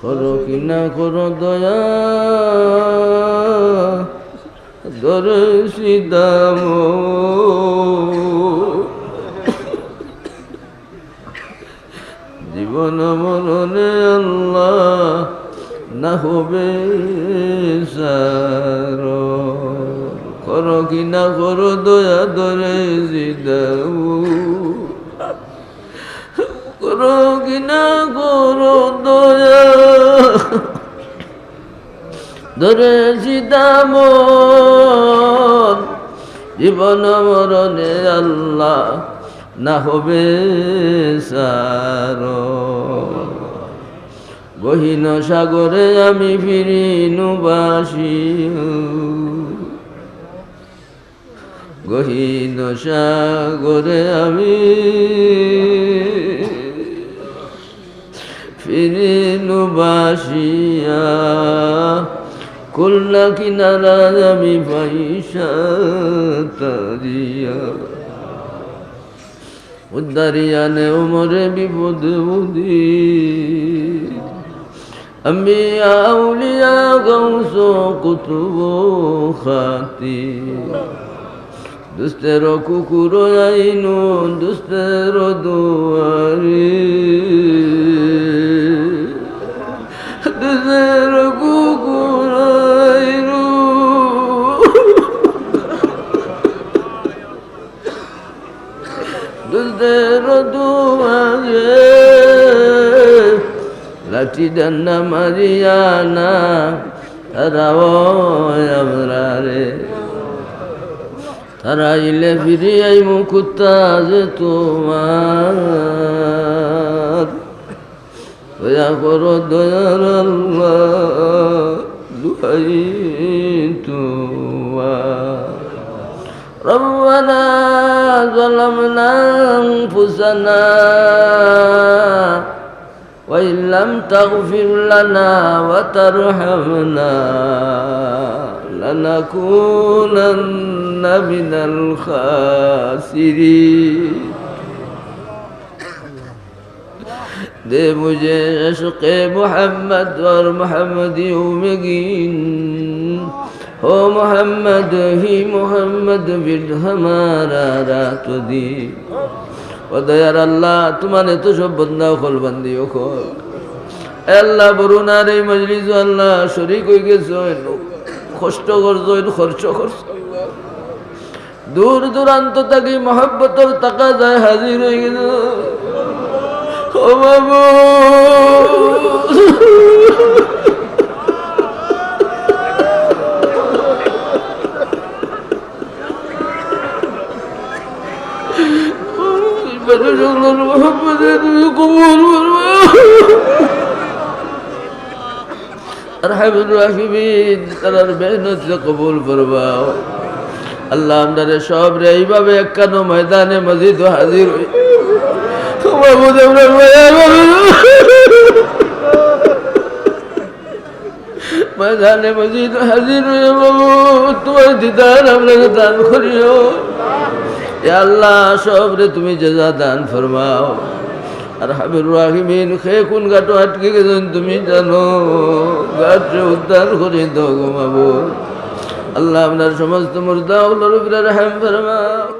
করো কি না করো দয়া দর্শিদাম জীবন মরণে আল্লাহ না হবে সার। করো কি না করো দয়া দরে জিদাম করো কি না করো দয়া ধরে সীতাম জীবন মরণে আল্লাহ না হবে সার। গহীন সাগরে আমি ফিরি নুবাসী গহীন সাগরে আমি ফিরিনু বাসিয়া। খুলনা কিনারা আমি পয়সা তারিয়া। উদ্দারিয়ানে উমরে বিপদ বুদি আমি আউলিয়া গৌস কুতুব খাতি দুস্তের কুকুর আইনু দুস্তের দুয়ারি লাঠি ডান্না মারিয়ানা তারাও আমরা রে তারা ইলে ফিরে আই মুকুতা যে তোমার দয়া করো দয়ার আল্লাহ দুহাই তোমার ربنا ظلمنا أنفسنا وإن لم تغفر لنا وترحمنا لنكونن من الخاسرين دے مجھے عشق محمد اور محمدیوں میں گین ہو محمد ہی محمد بن ہمارا رات دی ও দয়ার আল্লাহ, তোমার এত সব বন্ধা খোল বান্দি ও খোল। আল্লাহ বরুণার এই মজলিস আল্লাহ, শরিক হয়ে গেছ কষ্ট করছ খরচ করছ। দূর দূরান্ত থাকি মহব্বতর টাকা যায় হাজির হয়ে গেল ও বাবু। কবুল করবাও আল্লাহ আমাদের সব রে এইভাবে একান্ন ময়দানে মসজিদ হাজির হই। ময়দানে মসজিদ হাজির হয়ে বাবু তোমার দিদার আমরা দান করিও। আল্লাহ সব রে তুমি যা দান ফরমাও। আর হাবির রাহিমিন, খে কোন গাটো আটকে গেছেন তুমি জানো। গাটে উদ্ধার করে দাও ঘুমাবো আল্লাহ আপনার সমস্ত মুর্দা রাহেম ফরমাও।